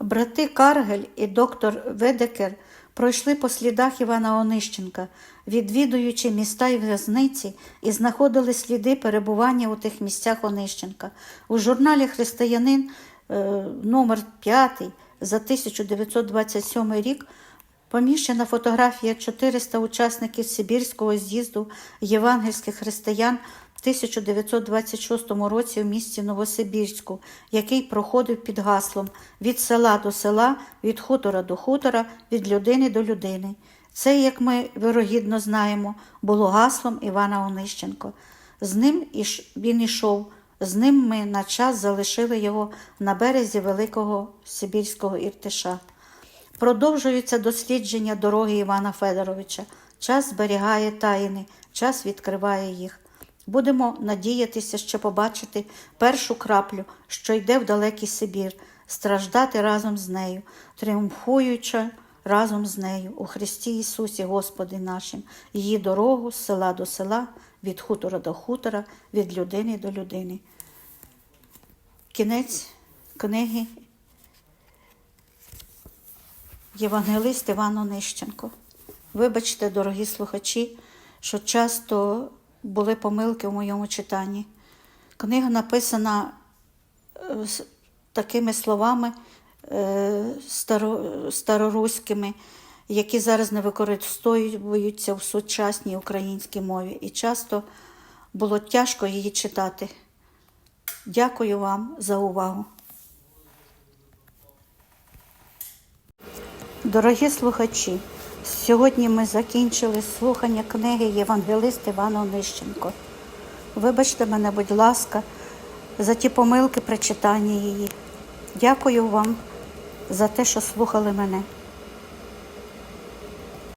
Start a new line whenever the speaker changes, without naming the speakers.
Брати Каргель і доктор Ведекер пройшли по слідах Івана Онищенка, відвідуючи міста і в'язниці, і знаходили сліди перебування у тих місцях Онищенка. У журналі Християнин е, номер 5 за 1927 рік поміщена фотографія 400 учасників Сибірського з'їзду євангельських християн 1926 році в місті Новосибірську, який проходив під гаслом від села до села, від хутора до хутора, від людини до людини. Це, як ми вирогідно знаємо, було гаслом Івана Онищенко. З ним він ішов, з ним ми на час залишили його на березі Великого Сибірського Іртиша. Продовжуються дослідження дороги Івана Федоровича. Час зберігає таїни, час відкриває їх. Будемо надіятися ще побачити першу краплю, що йде в далекий Сибір, страждати разом з нею, тріумфуючи разом з нею у Христі Ісусі, Господи нашим, її дорогу з села до села, від хутора до хутора, від людини до людини. Кінець книги Євангелист Іван Онищенко. Вибачте, дорогі слухачі, що часто були помилки в моєму читанні. Книга написана е, такими словами е, староруськими, які зараз не використовуються в сучасній українській мові. І часто було тяжко її читати. Дякую вам за увагу. Дорогі слухачі, сьогодні ми закінчили слухання книги Євангелист Іван Онищенко. Вибачте мене, будь ласка, за ті помилки при читанні її. Дякую вам за те, що слухали мене.